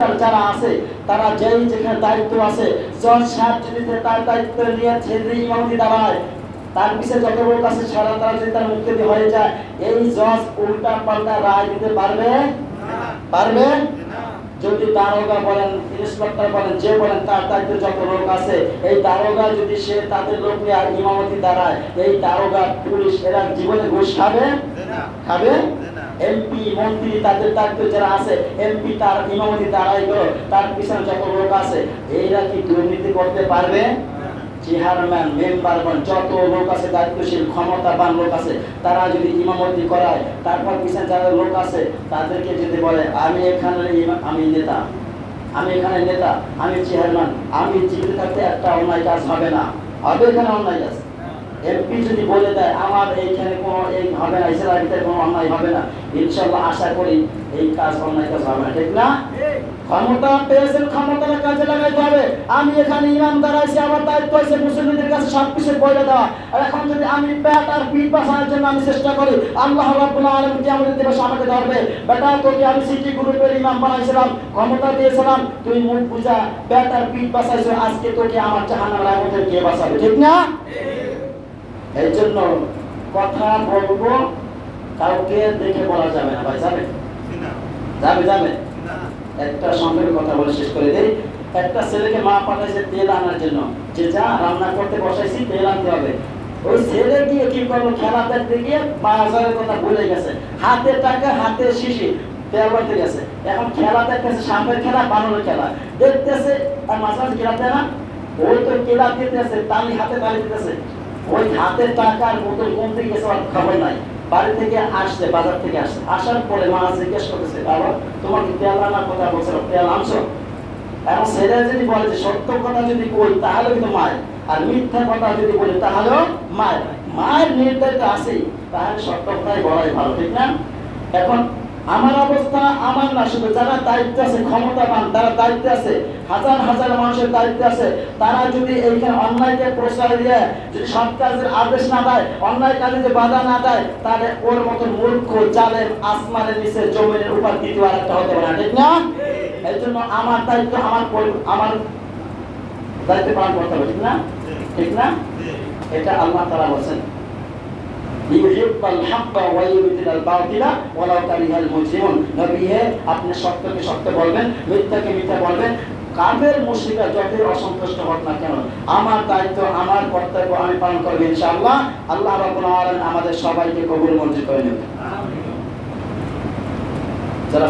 যারা আছে, তারা যেই যেখানে দায়িত্ব আছে জজ সাহেব যদি তার দায়িত্ব নিয়ে ছেড়ে ইমামতি দাঁড়ায়, তার পিছিয়ে যত লোক আছে, সারা তারা যদি তার মুক্তি হয়ে যায়, এই জজ উল্টা পাল্টা রায় দিতে পারবে? পারবে? যদি দারোগা বলেন ইন্সপেক্টর বলেন, যে বলেন, তার দায়িত্বে যত লোক আছে, এই দারোগা যদি সে তাদের লোক নিয়ে ইমামতি দাঁড়ায়, এই দারোগা পুলিশ এরা জীবনে ঘুষ খাবে? খাবে? এমপি মন্ত্রী তাদের দায়িত্ব যারা আছে এমপি তার ইমামতি গেল তার পিছনে যত লোক আছে এইরা কি দুর্নীতি করতে পারবে? চেয়ারম্যান মেম্বারগণ যত লোক আছে দায়িত্বশীল ক্ষমতাবান লোক আছে তারা যদি ইমামতি করায় তারপর পিছনে যারা লোক আছে তাদেরকে যদি বলে আমি এখানে আমি নেতা আমি এখানে নেতা আমি চেয়ারম্যান আমি জীবিত থাকতে একটা অন্যায় কাজ হবে না। হবে এখানে অন্যায় কাজ? এমপি যদি বলে দেয় আমার এইখানে কোনো এই হবে না ইসরায়েল ভিতরে কোনো অন্যায় হবে না। ইনশাল্লাহ আশা করি এই কাজ অন্যায় কাজ হবে না ঠিক না? ক্ষমতা পেয়েছেন ক্ষমতাটা কাজে হবে আমি এখানে ইমাম দাঁড়াইছি আমার দায়িত্ব আছে মুসলিমদের কাছে সব কিছু বলে দেওয়া। আর এখন যদি আমি পেট আর পিঠ বাঁচানোর জন্য আমি চেষ্টা করি আল্লাহ রাব্বুল আলামিন কি আমাদের দিবস আমাকে ধরবে। বেটা তোকে আমি সিটি গ্রুপের ইমাম বানাইছিলাম ক্ষমতা দিয়েছিলাম তুই মুখ বুঝা পেট আর পিঠ বাঁচাইছো আজকে তোকে আমার জাহান্নামের আগুন কে বাঁচাবে ঠিক না? এই জন্য কথা বলব কাউকে দেখে বলা যাবে না ভাই যাবে? যাবে যাবে? একটা সংক্ষেপে কথা বলে শেষ করে দেই। একটা ছেলেকে মা পাঠাইছে তেল আনার জন্য। যে যা রান্না করতে বসাইছি, তেল আনতে হবে। ওই ছেলে গিয়ে কি করল? খেলা দেখতে গিয়ে কথা ভুলে গেছে। হাতে টাকা, হাতে শিশি, তেল বাড়তে গেছে। এখন খেলা দেখতেছে খেলা বানরের খেলা। দেখতেছে, আর খেলাতে না। ওই তো কেলা দিতেছে, তালি হাতে তালি দিতেছে। ওই হাতে টাকার বোতল কমতে গেছে, আর খবর নাই। বাড়ি থেকে আসছে, বাজার থেকে আসছে। আসার পরে মা জিজ্ঞেস করতেছে, বাবা, তোমার কি তেল আনার কথা বলছিল তেল আনছো? এখন ছেলে যদি বলে যে সত্য কথা যদি কই, তাহলে কিন্তু মায়ের। আর মিথ্যা কথা যদি বলি, তাহলেও মায়ের। মায়ের নির্ধারিত আছেই তাহলে সত্য কথাই বলাই ভালো, ঠিক না? এখন আমার অবস্থা আমার না, শুধু যারা দায়িত্ব আছে, ক্ষমতাবান, তারা দায়িত্ব আছে, হাজার হাজার মানুষের দায়িত্ব আছে, তারা যদি এইখানে অন্যায়কে প্রশ্রয় দিয়ে যদি সৎ কাজের আদেশ না দেয়, অন্যায় কাজে যদি বাধা না দেয়, তাহলে ওর মতো মূর্খ, জালেম, আসমানের নিচে জমিনের উপর দ্বিতীয় আর একটা হতে পারে ঠিক না? এই জন্য আমার দায়িত্ব আমার আমার দায়িত্ব পালন করতে হবে ঠিক না? ঠিক না? এটা আল্লাহ তারা বলছেন। আপনি সত্যকে সত্য বলবেন মিথ্যাকে মিথ্যা বলবেন। যতই অসন্তুষ্ট হোক না কেন আমার দায়িত্ব আমার কর্তব্য আমি পালন করব ইনশাআল্লাহ। আল্লাহ আমাদের সবাইকে কবুল মঞ্জুর করে নেবেন। যারা